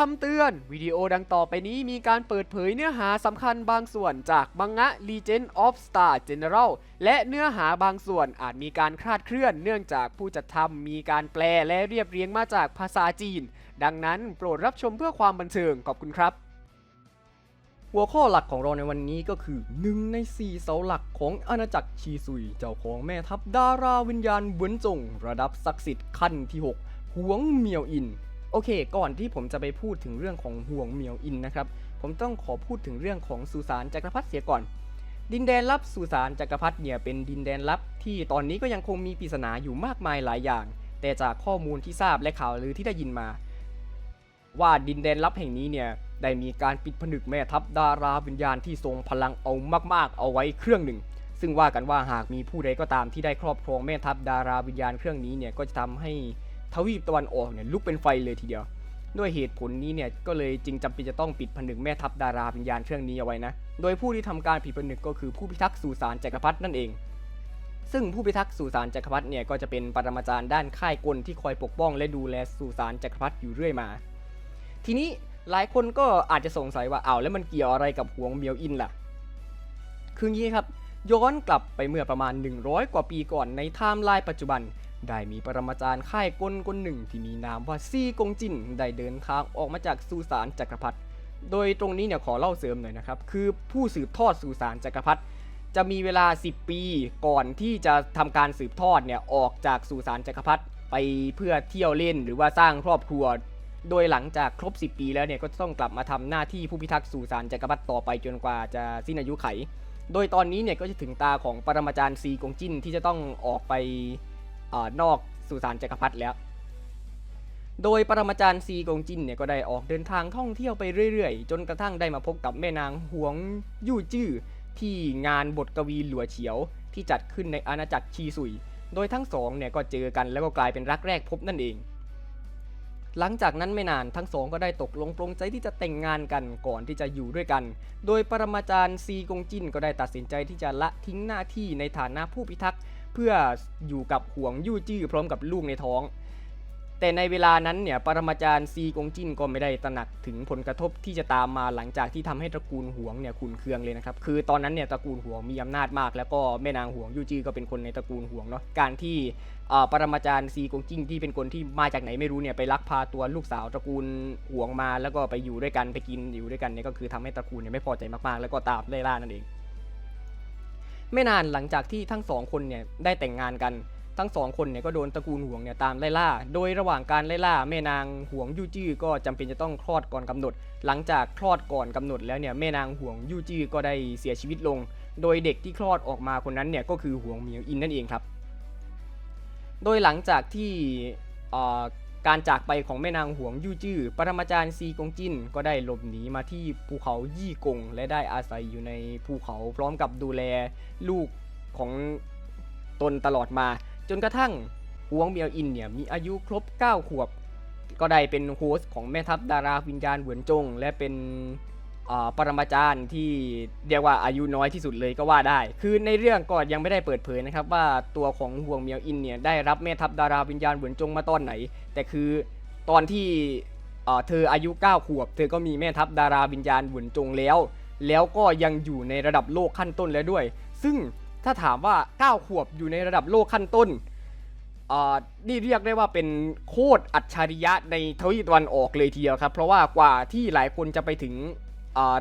คำเตือน วิดีโอดังต่อไปนี้มีการเปิดเผยเนื้อหาสำคัญบางส่วนจากบังงะ Legend of Star General และเนื้อหาบางส่วนอาจมีการคลาดเคลื่อนเนื่องจากผู้จัดทำมีการแปลและเรียบเรียงมาจากภาษาจีน ดังนั้นโปรดรับชมเพื่อความบันเทิงขอบคุณครับ หัวข้อหลักของเราในวันนี้ก็คือหนึ่งในสี่เสาหลักของอาณาจักรชีซุย เจ้าของแม่ทัพดาราวิญญาณเหวินจง ระดับศักดิ์สิทธิ์ขั้นที่ 6หวงเมียวอิน โอเค ก่อนที่ผมจะไปพูดถึงเรื่องของห่วงเหมียวอินนะครับ ผมต้องขอพูดถึงเรื่องของสุสานจักรพรรดิเสียก่อน ดินแดนลับสุสานจักรพรรดิเนี่ยเป็นดินแดนลับ ที่ตอนนี้ก็ยังคงมีปริศนาอยู่มากมายหลายอย่าง แต่จากข้อมูลที่ทราบและข่าวลือที่ได้ยินมา ว่าดินแดนลับแห่งนี้เนี่ยได้มีการปิดผนึกแม่ทัพดาราวิญญาณที่ทรงพลังเอามาก ๆ เอาไว้เครื่องหนึ่ง ซึ่งว่ากันว่าหากมีผู้ใดก็ตามที่ได้ครอบครองแม่ทัพดาราวิญญาณเครื่องนี้เนี่ยก็จะทำให้ ทวีปตะวันออกเนี่ยลุกเป็นไฟเลยทีเดียว ด้วยเหตุผลนี้เนี่ยก็เลยจึงจำเป็นจะต้องปิดผนึกแม่ทัพดาราวิญญาณเครื่องนี้เอาไว้นะ โดยผู้ที่ทำการปิดผนึกก็คือผู้พิทักษ์สุสานจักรพรรดินั่นเอง ซึ่งผู้พิทักษ์สุสานจักรพรรดิเนี่ยก็จะเป็นปรมาจารย์ด้านค่ายกลที่คอยปกป้อง และดูแลสุสานจักรพรรดิอยู่เรื่อยมา ทีนี้หลายคนก็อาจจะสงสัยว่าอ้าวแล้วมันเกี่ยวอะไรกับหวงเมียวอินล่ะ คืองี้ครับย้อนกลับไปเมื่อประมาณ 100 กว่าปีก่อนในไทม์ไลน์ปัจจุบัน ได้มีปรมาจารย์ค่ายกลคนหนึ่งที่มีนามว่าซีกงจินได้เดินทางออกมาจากสุสานจักรพรรดิโดยตรงนี้เนี่ยขอเล่าเสริมหน่อยนะครับคือผู้สืบทอดสุสานจักรพรรดิจะมีเวลา 10 ปีก่อนที่จะทำการสืบทอดเนี่ยออกจากสุสานจักรพรรดิไปเพื่อเที่ยวเล่นหรือว่าสร้างครอบครัว โดยหลังจากครบ 10 ปีแล้วเนี่ยก็ต้องกลับมาทำหน้าที่ผู้พิทักษ์สุสานจักรพรรดิต่อไปจนกว่าจะสิ้นอายุไข โดยตอนนี้เนี่ยก็จะถึงตาของปรมาจารย์ซีกงจินที่จะต้องออกไป นอกสุสานจักรพรรดิแล้ว โดยปรมาจารย์ซีกงจินเนี่ยก็ได้ออกเดินทางท่องเที่ยวไปเรื่อยๆ จนกระทั่งได้มาพบกับแม่นางหวงยู่จื้อที่งานบทกวีหลัวเฉียวที่จัดขึ้นในอาณาจักรชีซุย โดยทั้งสองเนี่ยก็เจอกันแล้วก็กลายเป็นรักแรกพบนั่นเอง หลังจากนั้นไม่นานทั้งสองก็ได้ตกลงปรงใจที่จะแต่งงานกันก่อนที่จะอยู่ด้วยกัน โดยปรมาจารย์ซีกงจินก็ได้ตัดสินใจที่จะละทิ้งหน้าที่ในฐานะผู้พิทักษ์ เพื่ออยู่กับห่วงยู่จื้อพร้อมกับลูกในท้อง แต่ในเวลานั้นเนี่ยปรมาจารย์ซีกงจินก็ไม่ได้ตระหนักถึงผลกระทบที่จะตามมาหลังจากที่ทำให้ตระกูลหวงเนี่ยขุนเคืองเลยนะครับคือตอนนั้นเนี่ยตระกูลหวงมีอำนาจมาก แล้วก็แม่นางหวงยู่จื้อก็เป็นคนในตระกูลหวงเนาะการที่ปรมาจารย์ซีกงจิ้นที่เป็นคนที่มาจากไหนไม่รู้เนี่ยไปลักพาตัวลูกสาวตระกูลหวงมา แล้วก็ไปอยู่ด้วยกันไปกินอยู่ด้วยกันเนี่ยก็คือทำให้ตระกูลเนี่ยไม่พอใจมากๆ แล้วก็ตามไล่ล่านั่นเอง ไม่นานหลังจากที่ทั้งสองคนเนี่ยได้แต่งงานกัน ทั้งสองคนเนี่ยก็โดนตระกูลห่วงเนี่ยตามไล่ล่า โดยระหว่างการไล่ล่าแม่นางห่วงยูจื้อก็จำเป็นจะต้องคลอดก่อนกำหนด หลังจากคลอดก่อนกำหนดแล้วเนี่ยแม่นางห่วงยูจื้อก็ได้เสียชีวิตลง โดยเด็กที่คลอดออกมาคนนั้นเนี่ยก็คือห่วงเหมียวอินนั่นเองครับ โดยหลังจากที่อ่อ การจากไปของแม่นางหวงยู่จื้อปรมาจารย์ซีกงจินก็ได้หลบหนีมาที่ภูเขายี่กง และได้อาศัยอยู่ในภูเขาพร้อมกับดูแลลูกของตนตลอดมา จนกระทั่งหวงเมียวอินเนี่ยมีอายุครบ 9 ขวบ ก็ได้เป็นโฮสต์ของแม่ทัพดาราวิญญาณเหวินจง และเป็น อ่าปรมาจารย์ที่เรียกว่าอายุน้อยที่สุดเลยก็ว่าได้ คือในเรื่องก็ยังไม่ได้เปิดเผยนะครับว่าตัวของห่วงเมียวอินเนี่ยได้รับแม่ทัพดาราวิญญาณเหวนจงมาตอนไหน แต่คือตอนที่อ่าเธออายุ 9 ขวบ เธอก็มีแม่ทัพดาราวิญญาณเหวนจงแล้ว แล้วก็ยังอยู่ในระดับโลกขั้นต้นแล้วด้วย ซึ่งถ้าถามว่า 9 ขวบอยู่ในระดับโลกขั้นต้นนี่เรียกได้ว่าเป็นโคตรอัจฉริยะในทวีตวันออกเลยทีเดียวครับ เพราะว่ากว่าที่หลายคนจะไปถึง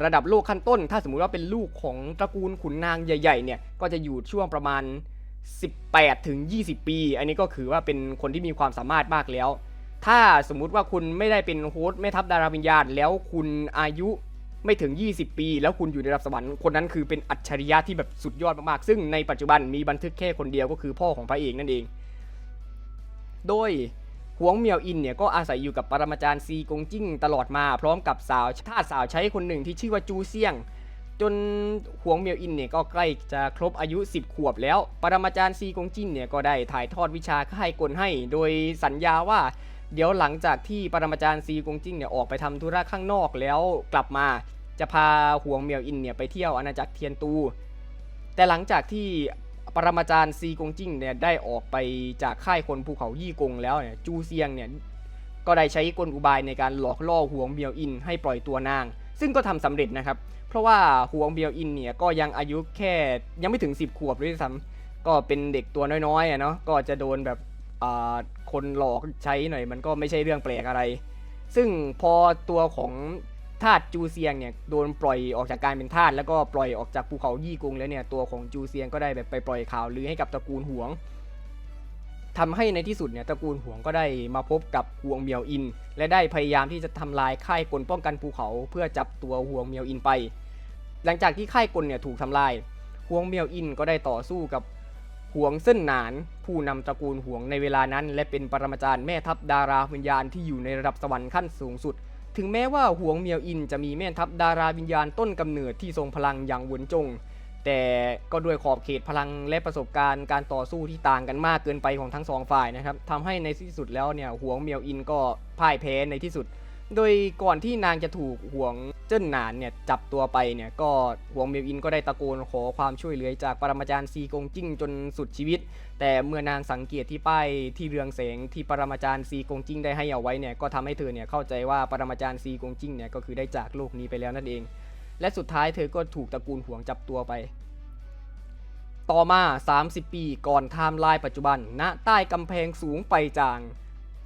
ระดับโลกขั้นต้น ถ้าสมมุติว่าเป็นลูกของตระกูลขุนนางใหญ่ๆเนี่ยก็จะอยู่ช่วงประมาณ 18ถึง20 ปี อันนี้ก็คือว่าเป็นคนที่มีความสามารถมากแล้ว ถ้าสมมุติว่าคุณไม่ได้เป็นโฮสต์แม่ทัพดาราวิญญาณ แล้วคุณอายุไม่ถึง 20 ปี แล้วคุณอยู่ในระดับสวรรค์คนนั้นคือเป็นอัจฉริยะที่แบบสุดยอดมากๆ ซึ่งในปัจจุบันมีบันทึกแค่คนเดียวก็คือพ่อของพระเอกนั่นเอง โดย หวงเมียวอินเนี่ยก็อาศัยอยู่กับปรมาจารย์ซีกงจิ้งตลอดมาพร้อมกับสาวทาสสาวใช้คนหนึ่งที่ชื่อว่าจูเซียง จนหวงเมียวอินเนี่ยก็ใกล้จะครบอายุ 10 ขวบแล้ว ปรมาจารย์ซีกงจิ้นเนี่ยก็ได้ถ่ายทอดวิชาค่ายกลให้ โดยสัญญาว่าเดี๋ยวหลังจากที่ปรมาจารย์ซีกงจิ้งเนี่ยออกไปทำธุระข้างนอกแล้วกลับมาจะพาหวงเมียวอินเนี่ยไปเที่ยวอาณาจักรเทียนตู แต่หลังจากที่ ปรมาจารย์ซีกงจิ้งเนี่ยได้ออกไปจากค่ายคนภูเขายี่กงแล้วเนี่ยจูเซียงเนี่ยก็ได้ใช้กลอุบายในการหลอกล่อห่วงเบียวอินให้ปล่อยตัวนาง ซึ่งก็ทำสำเร็จนะครับ เพราะว่าห่วงเบียวอินเนี่ยก็ยังอายุแค่ยังไม่ถึง 10 ขวบด้วยซ้ำก็เป็นเด็กตัวน้อยๆอะเนาะก็จะโดนแบบคนหลอกใช้หน่อยมันก็ไม่ใช่เรื่องแปลกอะไร ซึ่งพอตัวของ ทาสจูเซียงเนี่ยโดนปล่อยออกจากการเป็นทาสแล้วก็ปล่อยออกจากภูเขายี่กงแล้วเนี่ยตัวของจูเซียงก็ได้แบบไปปล่อยข่าวลือให้กับตระกูลหวงทำให้ในที่สุดเนี่ยตระกูลหวงก็ได้มาพบกับหวงเมียวอิน และได้พยายามที่จะทำลายค่ายกลป้องกันภูเขาเพื่อจับตัวหวงเมียวอินไป หลังจากที่ค่ายกลเนี่ยถูกทำลายหวงเมียวอินก็ได้ต่อสู้กับหวงเส้นหนาน ผู้นำตระกูลหวงในเวลานั้น และเป็นปรมาจารย์แม่ทัพดาราวิญญาณที่อยู่ในระดับสวรรค์ขั้นสูงสุด ถึงแม้ว่าหวงเมียวอินจะมีแม่ทัพดาราวิญญาณต้นกำเนิดที่ทรงพลังอย่างหวนจง แต่ก็ด้วยขอบเขตพลังและประสบการณ์การต่อสู้ที่ต่างกันมากเกินไปของทั้งสองฝ่ายนะครับทำให้ในที่สุดแล้วเนี่ยหวงเมียวอินก็พ่ายแพ้ในที่สุด โดยก่อนที่นางจะถูกห่วงเจิ้นหนานเนี่ยจับตัวไปเนี่ยก็ห่วงเมียวอินก็ได้ตะโกนขอความช่วยเหลือจากปรมาจารย์ซีกงจิ้งจนสุดชีวิต แต่เมื่อนางสังเกตที่ป้ายที่เรืองแสงที่ปรมาจารย์ซีกงจิ้งได้ให้เอาไว้เนี่ยก็ทำให้เธอเนี่ยเข้าใจว่าปรมาจารย์ซีกงจิ้งเนี่ยก็คือได้จากโลกนี้ไปแล้วนั่นเอง และสุดท้ายเธอก็ถูกตระกูลห่วงจับตัวไปต่อมา 30 ปีก่อนไทม์ไลน์ปัจจุบันณใต้กำแพงสูงไปจาง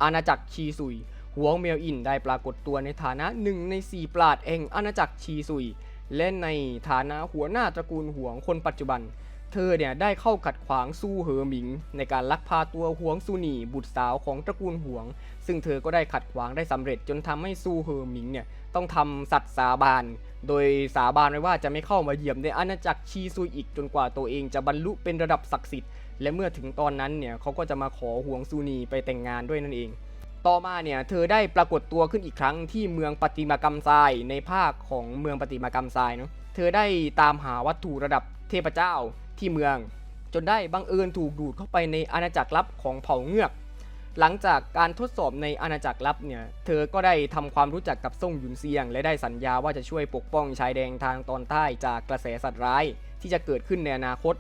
อาณาจักรชีซุย หวงเมียวอินได้ปรากฏตัวในฐานะหนึ่งในสี่ปราดแห่งอาณาจักรชีซุย และในฐานะหัวหน้าตระกูลหวงคนปัจจุบัน เธอเนี่ยได้เข้าขัดขวางสู้เหอหมิง ในการลักพาตัวหวงซูหนีบุตรสาวของตระกูลหวง ซึ่งเธอก็ได้ขัดขวางได้สำเร็จจนทำให้ซูเหอหมิงเนี่ยต้องทำสัตย์สาบาน โดยสาบานไว้ว่าจะไม่เข้ามาเหยียบในอาณาจักรชีซุยอีกจนกว่าตัวเองจะบรรลุเป็นระดับศักดิ์สิทธิ์และเมื่อถึงตอนนั้นเนี่ยเขาก็จะมาขอหวงซูนีไปแต่งงานด้วยนั่นเอง ต่อมาเนี่ยเธอได้ปรากฏตัวขึ้นอีกครั้งที่เมืองปฏิมากรรมทรายในภาคของเมืองปฏิมากรรมทรายเนาะเธอได้ตามหาวัตถุระดับเทพเจ้าที่เมือง จนได้บังเอิญถูกดูดเข้าไปในอาณาจักรลับของเผ่าเงือก หลังจากการทดสอบในอาณาจักรลับเนี่ยเธอก็ได้ทำความรู้จักกับซ่งหยุนเซียง และได้สัญญาว่าจะช่วยปกป้องชายแดนทางตอนใต้จากกระแสสัตว์ร้ายที่จะเกิดขึ้นในอนาคต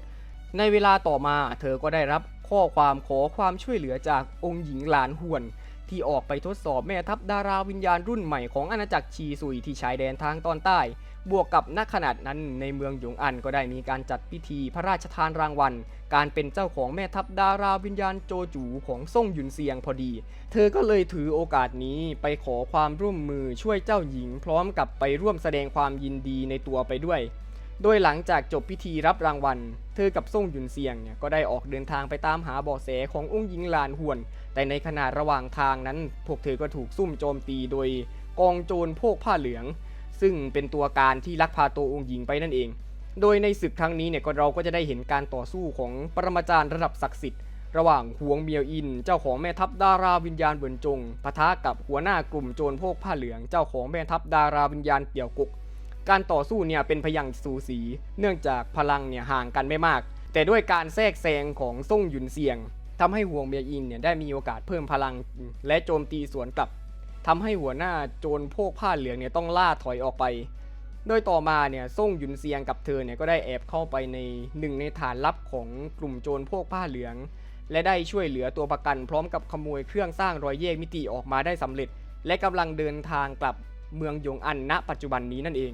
ในเวลาต่อมาเธอก็ได้รับข้อความขอความช่วยเหลือจากองค์หญิงหลานหวน ที่ออกไปทดสอบแม่ทัพดาราวิญญาณรุ่นใหม่ของอาณาจักรชีซุยที่ชายแดนทางตอนใต้ บวกกับณขนาดนั้นในเมืองหยงอันก็ได้มีการจัดพิธีพระราชทานรางวัล การเป็นเจ้าของแม่ทัพดาราวิญญาณโจจูของซ่งหยุนเซียงพอดี เธอก็เลยถือโอกาสนี้ไปขอความร่วมมือช่วยเจ้าหญิง พร้อมกับไปร่วมแสดงความยินดีในตัวไปด้วยโดยหลังจากจบพิธีรับรางวัล เธอกับซ่งหยุนเซียงเนี่ยก็ได้ออกเดินทางไปตามหาเบาะแสขององค์หญิงหลานหวน แต่ในขณะระหว่างทางนั้น พวกเธอก็ถูกซุ่มโจมตีโดยกองโจรโพกผ้าเหลือง ซึ่งเป็นตัวการที่ลักพาตัวองค์หญิงไปนั่นเอง โดยในศึกครั้งนี้เนี่ยเราก็จะได้เห็นการต่อสู้ของปรมาจารย์ระดับศักดิ์สิทธิ์ระหว่างหวงเมียวอิน เจ้าของแม่ทัพดาราวิญญาณเบินจงปะทะกับหัวหน้ากลุ่มโจรโพกผ้าเหลือง เจ้าของแม่ทัพดาราวิญญาณเปี่ยวกก การต่อสู้เนี่ยเป็นพยังสูสี เนื่องจากพลังเนี่ยห่างกันไม่มาก แต่ด้วยการแทรกแซงของซ่งหยุนเซียง ทำให้หวงเมียอินเนี่ยได้มีโอกาสเพิ่มพลังและโจมตีสวนกลับทำให้หัวหน้าโจรโพกผ้าเหลืองเนี่ยต้องล่าถอยออกไป โดยต่อมาเนี่ยซ่งหยุนเซียงกับเธอเนี่ยก็ได้แอบเข้าไปในหนึ่งในฐานลับของกลุ่มโจรพวกผ้าเหลือง และได้ช่วยเหลือตัวประกันพร้อมกับขโมยเครื่องสร้างรอยแยกมิติออกมาได้สำเร็จ และกำลังเดินทางกลับเมืองยงอันณ ปัจจุบันนี้นั่นเอง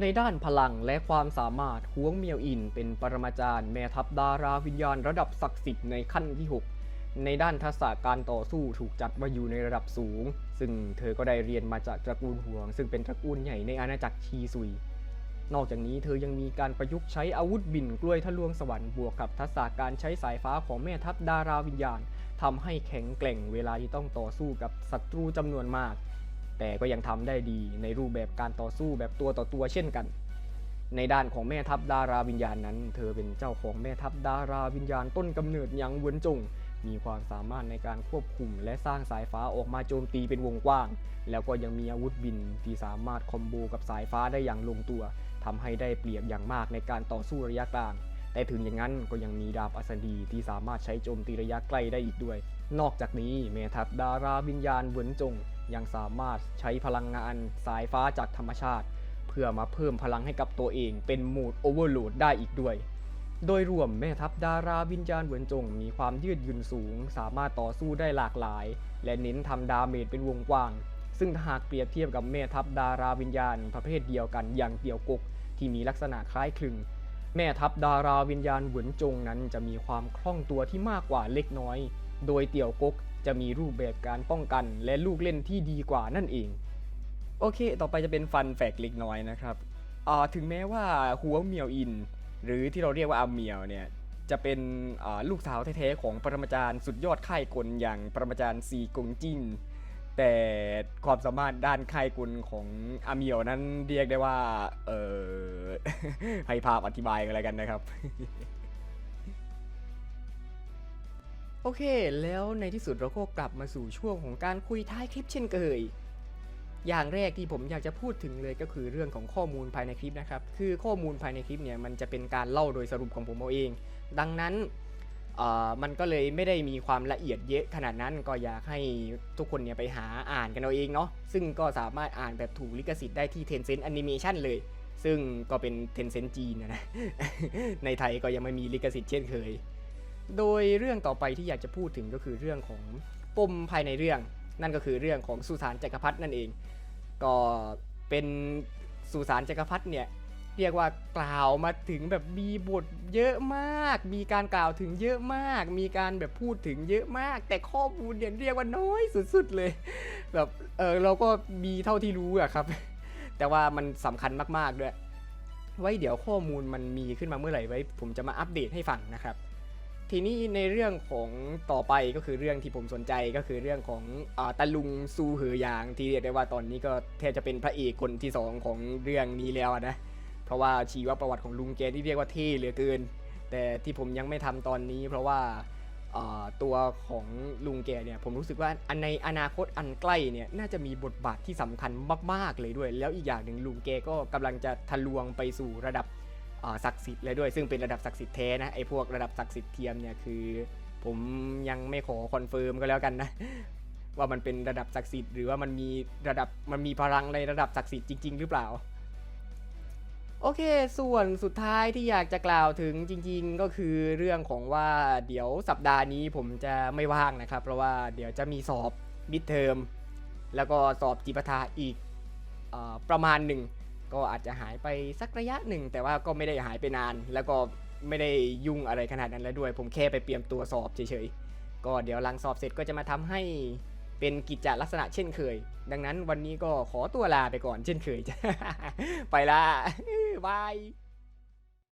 ในด้านพลังและความสามารถหวงเมียวอิน เป็นปรมาจารย์แม่ทัพดาราวิญญาณระดับศักดิ์สิทธิ์ในขั้นที่ 6 ในด้านทักษะการต่อสู้ถูกจัดว่าอยู่ในระดับสูง ซึ่งเธอก็ได้เรียนมาจากตระกูลหวง ซึ่งเป็นตระกูลใหญ่ในอาณาจักรชีซุย นอกจากนี้เธอยังมีการประยุกต์ใช้อาวุธบินกล้วยทะลวงสวรรค์บวกกับทักษะการใช้สายฟ้าของแม่ทัพดาราวิญญาณทำให้แข็งแกร่งเวลาที่ต้องต่อสู้กับศัตรูจำนวนมาก แต่ก็ยังทำได้ดีในรูปแบบการต่อสู้แบบตัวต่อตัวเช่นกัน ในด้านของแม่ทัพดาราวิญญาณนั้น เธอเป็นเจ้าของแม่ทัพดาราวิญญาณต้นกำเนิดยางเวินจง มีความสามารถในการควบคุมและสร้างสายฟ้าออกมาโจมตีเป็นวงกว้าง แล้วก็ยังมีอาวุธบินที่สามารถคอมโบกับสายฟ้าได้อย่างลงตัวทำให้ได้เปรียบอย่างมากในการต่อสู้ระยะกลางแต่ถึงอย่างนั้นก็ยังมีดาบอัศดีที่สามารถใช้โจมตีระยะใกล้ได้อีกด้วย นอกจากนี้แม่ทัพดาราวิญญาณเวินจง ยังสามารถใช้พลังงานสายฟ้าจากธรรมชาติ เพื่อมาเพิ่มพลังให้กับตัวเองเป็นโหมดโอเวอร์โหลดได้อีกด้วย โดยรวมแม่ทัพดาราวิญญาณเหวินจง มีความยืดหยุ่นสูง สามารถต่อสู้ได้หลากหลาย และเน้นทำดาเมจเป็นวงกว้าง ซึ่งหากเปรียบเทียบกับแม่ทัพดาราวิญญาณ ประเภทเดียวกันอย่างเตี่ยวกกที่มีลักษณะคล้ายคลึงแม่ทัพดาราวิญญาณหวนจงนั้นจะมีความคล่องตัวที่มากกว่าเล็กน้อย โดยเตี่ยวกก จะมีรูปแบบการป้องกันและลูกเล่นที่ดีกว่านั่นเอง โอเค ต่อไปจะเป็นฟันแฟกเล็กน้อยนะครับถึงแม้ว่าหัวเมียวอิน หรือที่เราเรียกว่าอาเมียวเนี่ยจะเป็นลูกสาวแท้ๆของปรมาจารย์สุดยอดค่ายกลอย่างปรมาจารย์ซีกงจิ้นแต่ความสามารถด้านค่ายกลของอาเมียวนั้นเรียกได้ว่า เออให้ภาพอธิบายกันแล้วกันนะครับ โอเค แล้วในที่สุดเราก็กลับมาสู่ช่วงของการคุยท้ายคลิปเช่นเคย อย่างแรกที่ผมอยากจะพูดถึงเลยก็คือเรื่องของข้อมูลภายในคลิปนะครับ คือข้อมูลภายในคลิปเนี่ยมันจะเป็นการเล่าโดยสรุปของผมเอาเอง ดังนั้นมันก็เลยไม่ได้มีความละเอียดเยอะขนาดนั้นก็อยากให้ทุกคนเนี่ยไปหาอ่านกันเอาเองเนาะ ซึ่งก็สามารถอ่านแบบถูกลิขสิทธิ์ได้ที่ Tencent Animation เลย ซึ่งก็เป็น Tencent จีนนะ ในไทยก็ยังไม่มีลิขสิทธิ์เช่นเคย โดยเรื่องต่อไปที่อยากจะพูดถึงก็คือเรื่องของปมภายในเรื่อง นั่นก็คือเรื่องของสุสานจักรพรรดินั่นเอง ก็เป็นสุสานจักรพรรดิเนี่ยเรียกว่ากล่าวมาถึงแบบมีบทเยอะมาก มีการกล่าวถึงเยอะมาก มีการแบบพูดถึงเยอะมาก แต่ข้อมูลเนี่ยเรียกว่าน้อยสุดๆเลย แบบเออเราก็มีเท่าที่รู้อะครับ แต่ว่ามันสำคัญมากๆด้วย ไว้เดี๋ยวข้อมูลมันมีขึ้นมาเมื่อไหร่ไว้ ผมจะมาอัปเดตให้ฟังนะครับ ทีนี้ในเรื่องของต่อไปก็คือเรื่องที่ผมสนใจก็คือเรื่องของอาตะลุงซูเหอยางที่เรียกได้ว่าตอนนี้ก็แทบจะเป็นพระเอกคนที่สองของเรื่องนี้แล้วนะ เพราะว่าชีวประวัติของลุงแกที่เรียกว่าเท่เหลือเกิน แต่ที่ผมยังไม่ทำตอนนี้ เพราะว่าตัวของลุงแกเนี่ยผมรู้สึกว่าอันในอนาคตอันใกล้เนี่ยน่าจะมีบทบาทที่สำคัญมาก ๆเลยด้วย แล้วอีกอย่างหนึ่งลุงแกก็กำลังจะทะลวงไปสู่ระดับ ศักดิ์สิทธิ์เลยด้วย ซึ่งเป็นระดับศักดิ์สิทธิ์แท้นะไอ้พวกระดับศักดิ์สิทธิ์เทียมเนี่ยคือ ผมยังไม่ขอคอนเฟิร์มก็แล้วกันนะว่ามันเป็นระดับศักดิ์สิทธิ์หรือว่ามันมีระดับมันมีพลังในระดับศักดิ์สิทธิ์จริง ๆ หรือเปล่า โอเค ส่วนสุดท้ายที่อยากจะกล่าวถึงจริง ๆ ก็คือเรื่องของว่าเดี๋ยวสัปดาห์นี้ผมจะไม่ว่างนะครับ เพราะว่าเดี๋ยวจะมีสอบมิดเทอมแล้วก็สอบจิปาถาอีกอประมาณหนึ่ง ก็อาจจะหายไปสักระยะหนึ่ง แต่ว่าก็ไม่ได้หายไปนาน แล้วก็ไม่ได้ยุ่งอะไรขนาดนั้นแล้วด้วย ผมแค่ไปเตรียมตัวสอบเฉยๆ ก็เดี๋ยวหลังสอบเสร็จก็จะมาทำให้เป็นกิจจลักษณะเช่นเคย ดังนั้นวันนี้ก็ขอตัวลาไปก่อนเช่นเคย ไปละบาย